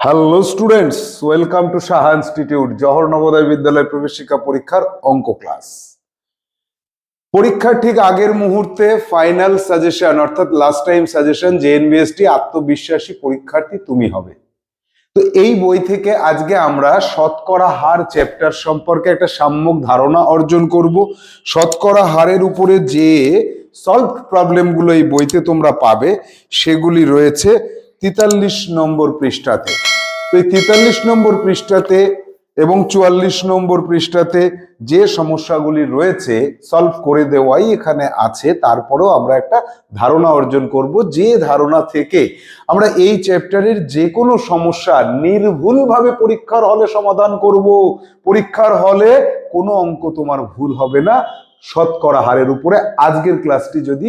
Hello students welcome to Saha institute Jawahar Navodaya Vidyalaya প্রবেশিকা পরীক্ষার অঙ্ক ক্লাস পরীক্ষার ঠিক আগের মুহূর্তে ফাইনাল সাজেশন অর্থাৎ লাস্ট টাইম সাজেশন জেএনবিএসটি আত্মবিশ্বাসী পরীক্ষার্থী তুমি হবে তো এই বই থেকে আজকে আমরা শতকরা হার চ্যাপ্টার সম্পর্কে একটা সাম্যক ধারণা অর্জন করব শতকরা হারের উপরে যে সলভ প্রবলেমগুলো এই বইতে তোমরা পাবে সেগুলি রয়েছে তেতাল্লিশ নম্বর পৃষ্ঠাতে। তো এই তেতাল্লিশ নম্বর পৃষ্ঠাতে এবং চুয়াল্লিশ নম্বর পৃষ্ঠাতে যে সমস্যাগুলি রয়েছে সলভ করে দেওয়াই এখানে আছে, তারপরেও আমরা একটা ধারণা অর্জন করব। যে ধারণা থেকে আমরা এই চ্যাপ্টারের যে কোনো সমস্যা নির্ভুলভাবে পরীক্ষার হলে সমাধান করব। পরীক্ষার হলে কোনো অঙ্ক তোমার ভুল হবে না। শতকরা হারের উপরে। আজকের ক্লাসটি যদি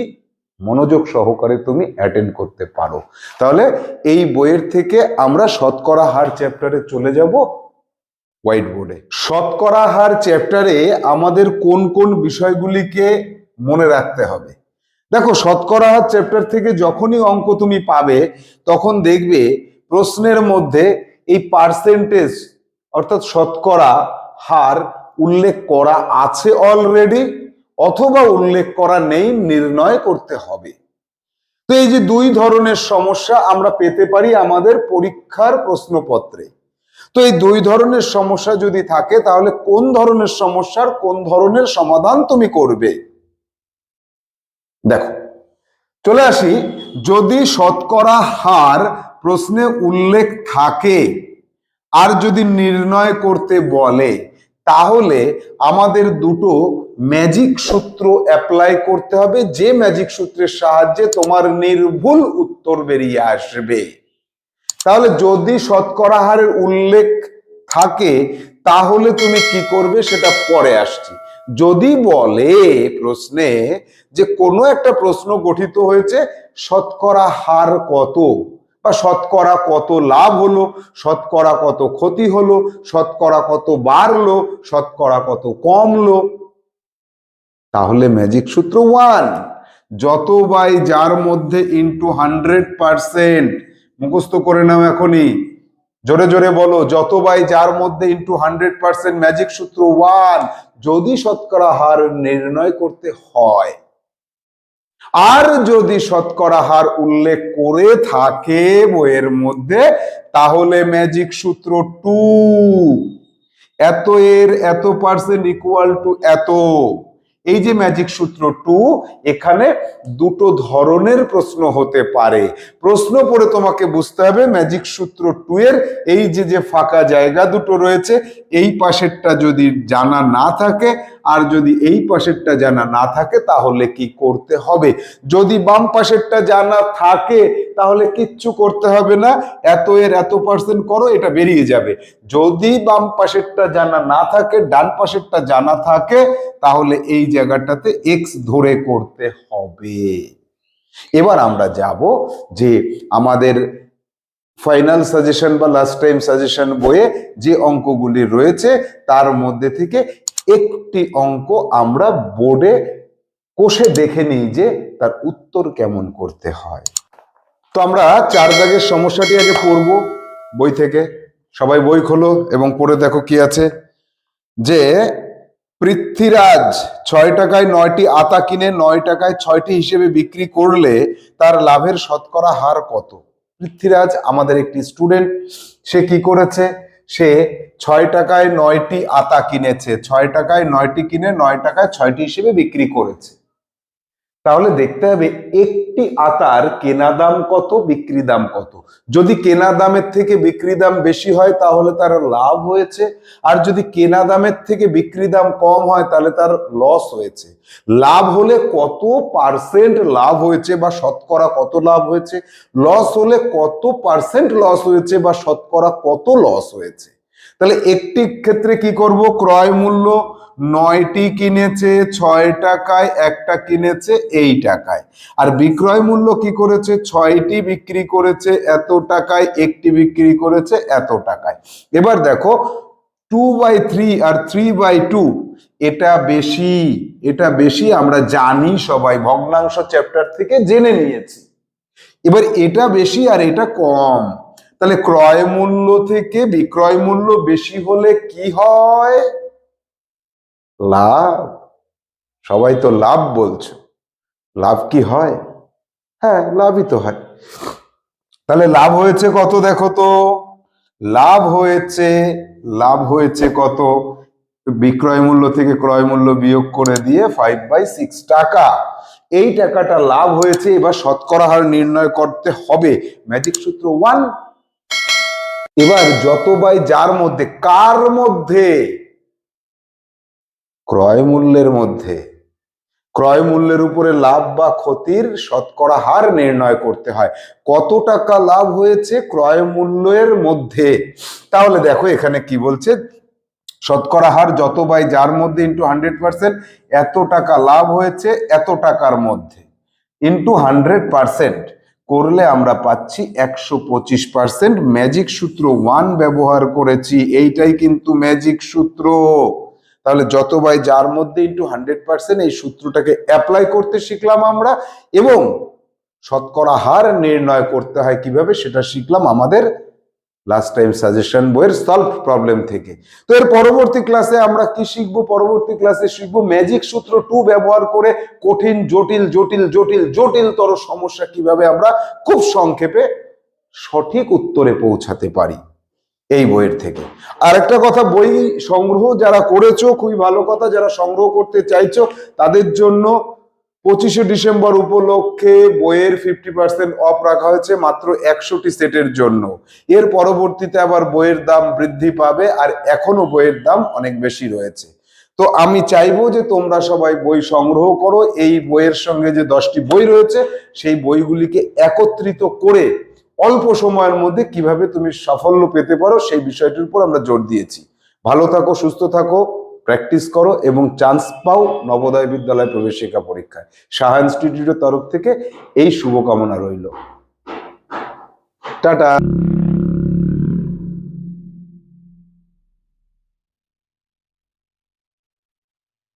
মনোযোগ সহকারে তুমি অ্যাটেন্ড করতে পারো। তাহলে এই বইয়ের থেকে আমরা শতকরা হার চ্যাপ্টারে চলে যাব হোয়াইট বোর্ডে শতকরা হার চ্যাপ্টারে আমাদের কোন কোন বিষয়গুলিকে মনে রাখতে হবে? দেখো, শতকরা হার চ্যাপ্টার থেকে যখনই অঙ্ক তুমি পাবে, তখন দেখবে প্রশ্নের মধ্যে এই পার্সেন্টেজ অর্থাৎ শতকরা হার উল্লেখ করা আছে অলরেডি অথবা উল্লেখ করা নেই, নির্ণয় করতে হবে। তো এই যে দুই ধরনের সমস্যা আমরা পেতে পারি আমাদের পরীক্ষার প্রশ্নপত্রে। তো এই দুই ধরনের সমস্যা যদি থাকে, তাহলে কোন ধরনের সমস্যার কোন ধরনের সমাধান তুমি করবে? দেখো, চলে আসি, যদি শতকরা হার প্রশ্নে উল্লেখ থাকে, আর যদি নির্ণয় করতে বলে তাহলে আমাদের দুটো ম্যাজিক সূত্র অ্যাপ্লাই করতে হবে। যে ম্যাজিক সূত্রের সাহায্যে তোমার নির্ভুল উত্তর বেরিয়ে আসবে। তাহলে যদি শতকরা হারের উল্লেখ থাকে, তাহলে তুমি কি করবে সেটা পরে আসছি। যদি বলে প্রশ্নে যে কোনো একটা প্রশ্ন গঠিত হয়েছে শতকরা হার কত? বা শতকরা কত লাভ হলো, শতকরা কত ক্ষতি হলো, শতকরা কত বাড়লো, শতকরা কত কমলো। তাহলে ম্যাজিক সূত্র ওয়ান যত বাই যার মধ্যে ইন্টু হান্ড্রেড পার্সেন্ট মুখস্থ করে নাও এখনই। জোরে জোরে বলো যত বাই যার মধ্যে ইন্টু হান্ড্রেড পার্সেন্ট ম্যাজিক সূত্র ওয়ান যদি শতকরা হার নির্ণয় করতে হয় আর যদি শতকরা হার উল্লেখ করে থাকে বইয়ের মধ্যে, তাহলে ম্যাজিক সূত্র টু এত এর এত পার্সেন্ট ইকুয়াল টু এত। এই যে ম্যাজিক সূত্র টু এখানে দুটো ধরনের প্রশ্ন হতে পারে। প্রশ্ন পড়ে তোমাকে বুঝতে হবে ম্যাজিক সূত্র টু এর এই যে যে ফাঁকা জায়গা দুটো রয়েছে, এই পাশেরটা যদি জানা না থাকে আর যদি এই পাশেরটা জানা না থাকে, তাহলে কি করতে হবে? যদি বাম পাশেরটা জানা থাকে, তাহলে কিচ্ছু করতে হবে না। এত এর এত পার্সেন্ট করো, এটা বেরিয়ে যাবে। যদি বাম পাশেরটা জানা না থাকে, ডান পাশেরটা জানা থাকে, তাহলে এই জায়গাটাতে এক্স ধরে করতে হবে। এবার আমরা যাব যে আমাদের ফাইনাল সাজেশন বা লাস্ট টাইম সাজেশন বইয়ে যে অঙ্কগুলি রয়েছে, তার মধ্যে থেকে একটি অঙ্ক আমরা বোর্ডে কষে দেখে নিই যে তার উত্তর কেমন করতে হয়। তো আমরা চার দাগের সমস্যাটি আগে পড়ব বই থেকে। সবাই বই খোলো এবং পড়ে দেখো কি আছে। যে পৃথ্বীরাজ ছয় টাকায় নয়টি আতা কিনে নয় টাকায় ছয়টি হিসেবে বিক্রি করলে তার লাভের শতকরা হার কত? পৃথ্বীরাজ আমাদের একটি স্টুডেন্ট সে কি করেছে? সে ছয় টাকায় নয়টি আতা কিনেছে। ছয় টাকায় নয়টি কিনে নয় টাকায় ছয়টি হিসেবে বিক্রি করেছে। তাহলে দেখতে হবে একটি আতার কেনা দাম কত, বিক্রি দাম কত। যদি কেনা দামের থেকে বিক্রি দাম বেশি হয়, তাহলে তার লাভ হয়েছে। আর যদি কেনা দামের থেকে বিক্রি দাম কম হয়, তাহলে তার লস হয়েছে। লাভ হলে কত পার্সেন্ট লাভ হয়েছে বা শতকরা কত লাভ হয়েছে? লস হলে কত পার্সেন্ট লস হয়েছে বা শতকরা কত লস হয়েছে? তাহলে একটি ক্ষেত্রে কি করব? ক্রয় মূল্য নয়টি কিনেছে, ছয় টাকায়, একটা কিনেছে এই টাকায়। আর বিক্রয় মূল্য কি করেছে? ছয়টি বিক্রি করেছে, এত টাকায়, একটি বিক্রি করেছে, এত টাকায়। এবার দেখো টু বাই থ্রি আর থ্রি বাই টু এটা বেশি এটা বেশি আমরা জানি সবাই, ভগ্নাংশ চ্যাপ্টার থেকে জেনে নিয়েছি। এবার এটা বেশি আর এটা কম। তাহলে ক্রয় মূল্য থেকে বিক্রয় মূল্য বেশি হলে কি হয়? লাভ? সবাই তো লাভ বলছো। লাভ কি হয়? হ্যাঁ লাভই তো হয়। তাহলে লাভ হয়েছে কত দেখো তো? লাভ হয়েছে লাভ হয়েছে কত? বিক্রয় মূল্য থেকে ক্রয় মূল্য বিয়োগ করে দিয়ে ফাইভ বাই সিক্স টাকা। এই টাকাটা লাভ হয়েছে, এবার শতকরা হার নির্ণয় করতে হবে। ম্যাজিক সূত্র ওয়ান এবার যত বাই যার মধ্যে, কার মধ্যে? ক্রয় মূল্যের মধ্যে। ক্রয় মূল্যের উপরে লাভ বা ক্ষতির শতকরা হার নির্ণয় করতে হয়। কত টাকা লাভ হয়েছে ক্রয় মূল্যের মধ্যে? তাহলে দেখো এখানে কি বলছে? শতকরা হার যত বাই যার মধ্যে ইন্টু হান্ড্রেড পার্সেন্ট এত টাকা লাভ হয়েছে এত টাকার মধ্যে। ইন্টু হান্ড্রেড পার্সেন্ট করলে আমরা পাচ্ছি একশো পঁচিশ পার্সেন্ট ম্যাজিক সূত্র ওয়ান ব্যবহার করেছি, এইটাই কিন্তু ম্যাজিক সূত্র। তাহলে যত বাই যার মধ্যে ইন্টু হান্ড্রেড পার্সেন্ট এই সূত্রটাকে অ্যাপ্লাই করতে শিখলাম আমরা, এবং শতকরা হার নির্ণয় করতে হয় কীভাবে সেটা শিখলাম আমাদের লাস্ট টাইম সাজেশন বইয়ের সলভ প্রবলেম থেকে। তো এর পরবর্তী ক্লাসে আমরা কি শিখব? পরবর্তী ক্লাসে শিখব ম্যাজিক সূত্র টু ব্যবহার করে কঠিন, জটিল জটিল জটিল, জটিলতর সমস্যা কীভাবে আমরা খুব সংক্ষেপে সঠিক উত্তরে পৌঁছাতে পারি। এই বইয়ের থেকে। আরেকটা কথা, বই সংগ্রহ যারা করেছ, খুবই ভালো কথা, যারা সংগ্রহ করতে চাইছো, তাদের জন্য পঁচিশে ডিসেম্বর উপলক্ষে বইয়ের ফিফটি পার্সেন্ট অফ রাখা হয়েছে মাত্র একশোটি সেটের জন্য। এর পরবর্তীতে আবার বইয়ের দাম বৃদ্ধি পাবে আর এখনও বইয়ের দাম অনেক বেশি রয়েছে। তো আমি চাইব যে তোমরা সবাই বই সংগ্রহ করো। এই বইয়ের সঙ্গে যে দশটি বই রয়েছে, সেই বইগুলিকে একত্রিত করে অল্প সময়ের মধ্যে কীভাবে তুমি সাফল্য পেতে পারো সেই বিষয়টির উপর আমরা জোর দিয়েছি। ভালো থাকো, সুস্থ থাকো, প্র্যাকটিস করো এবং চান্স পাও নবোদয় বিদ্যালয় প্রবেশিকা পরীক্ষায়। সাহা ইনস্টিটিউটের তরফ থেকে এই শুভকামনা রইল। টাটা।